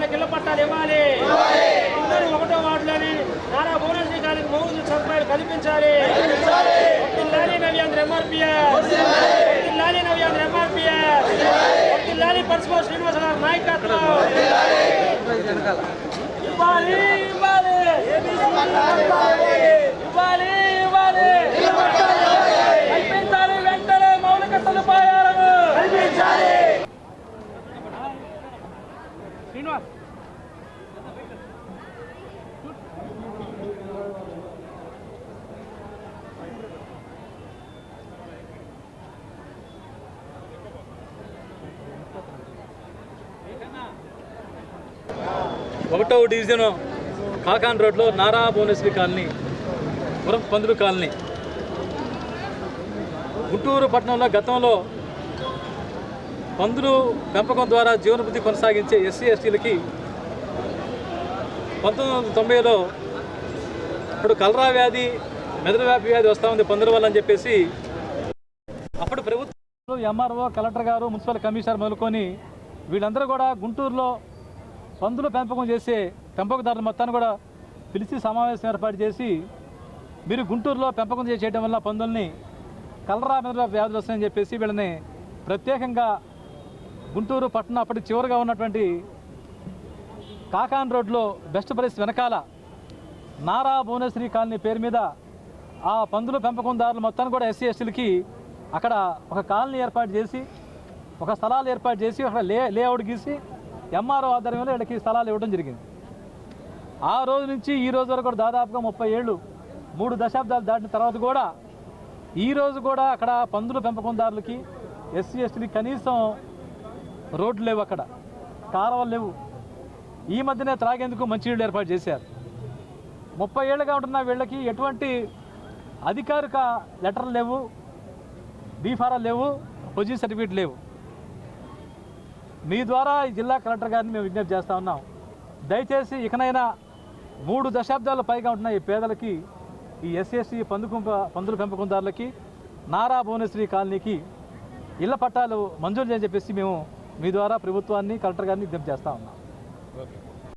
వాళ్ళకి ఇళ్ళ పట్టాలు ఇవ్వాలి. అందరూ ఒకటో వార్డులోని నారా భువనేశ్వరి గారికి మౌలిక సదుపాయాలు కల్పించాలి. లాలి నవ్యాంధ్ర ఎంఆర్పిఎస్. లాలి నవ్యాంధ్ర ఎంఆర్పిఎస్. లాలి పరశుమ శ్రీనివాస నాయకత్వం. ఇవ్వాలి ఇవ్వాలి ఇవ్వాలి కల్పించాలి వెంటనే మౌలిక సదుపాయాలను కల్పించాలి శ్రీనివాస్ ఒకటవ డివిజన్ కాకాన్ రోడ్లో నారా భువనేశ్వరి కాలనీ పురం పందులు కాలనీ. గుంటూరు పట్టణంలో గతంలో పందులు పెంపకం ద్వారా జీవనభృతి కొనసాగించే ఎస్సీ ఎస్టీలకి పంతొమ్మిది వందల తొంభైలో ఇప్పుడు కలరా వ్యాధి మెదడు వ్యాపి వ్యాధి వస్తూ ఉంది పందుల వల్ల అని చెప్పేసి అప్పుడు ప్రభుత్వం ఎంఆర్ఓ కలెక్టర్ గారు మున్సిపల్ కమిషనర్ మొదలుకొని వీళ్ళందరూ కూడా గుంటూరులో పందుల పెంపకం చేసే పెంపకదారుల మొత్తాన్ని కూడా పిలిచి సమావేశం ఏర్పాటు చేసి మీరు గుంటూరులో పెంపకం చేయడం వల్ల పందుల్ని కలరా మీద వ్యాధులు వస్తాయని చెప్పేసి వీళ్ళని ప్రత్యేకంగా గుంటూరు పట్టణం అప్పటి చివరిగా ఉన్నటువంటి కాకాన్ రోడ్లో బెస్ట్ ప్రైస్ వెనకాల నారా భువనేశ్వరి కాలనీ పేరు మీద ఆ పందుల పెంపకందారులు మొత్తాన్ని కూడా ఎస్సీ ఎస్టీలకి అక్కడ ఒక కాలనీ ఏర్పాటు చేసి ఒక స్థలాలు ఏర్పాటు చేసి అక్కడ లే లేఅవుట్ గీసి ఎంఆర్ఓ ఆధ్వర్యంలో వీళ్ళకి స్థలాలు ఇవ్వడం జరిగింది. ఆ రోజు నుంచి ఈ రోజు వరకు కూడా దాదాపుగా ముప్పై ఏళ్ళు మూడు దశాబ్దాలు దాటిన తర్వాత కూడా ఈ రోజు కూడా అక్కడ పందుల పెంపకందారులకి ఎస్సీ ఎస్టీలకి కనీసం రోడ్లు లేవు అక్కడ. కారవలు లేవు. ఈ మధ్యనే త్రాగేందుకు మంచినీళ్ళు ఏర్పాటు చేశారు. ముప్పై ఏళ్ళుగా ఉంటున్న వీళ్ళకి ఎటువంటి అధికారిక లెటర్లు లేవు బీఫారాలు లేవు పొజిషన్ సర్టిఫికేట్ లేవు. మీ ద్వారా ఈ జిల్లా కలెక్టర్ గారిని మేము విజ్ఞప్తి చేస్తూ ఉన్నాం. దయచేసి ఇకనైనా మూడు దశాబ్దాల పైగా ఉంటున్న ఈ పేదలకి ఈ ఎస్ఎస్సి పందుకుంప పందుల పెంపకందారులకి నారా భువనేశ్వరి కాలనీకి ఇళ్ళ పట్టాలు మంజూరు చేయని చెప్పేసి మేము మీ ద్వారా ప్రభుత్వాన్ని కలెక్టర్ గారిని విజ్ఞప్తి చేస్తా ఉన్నాం.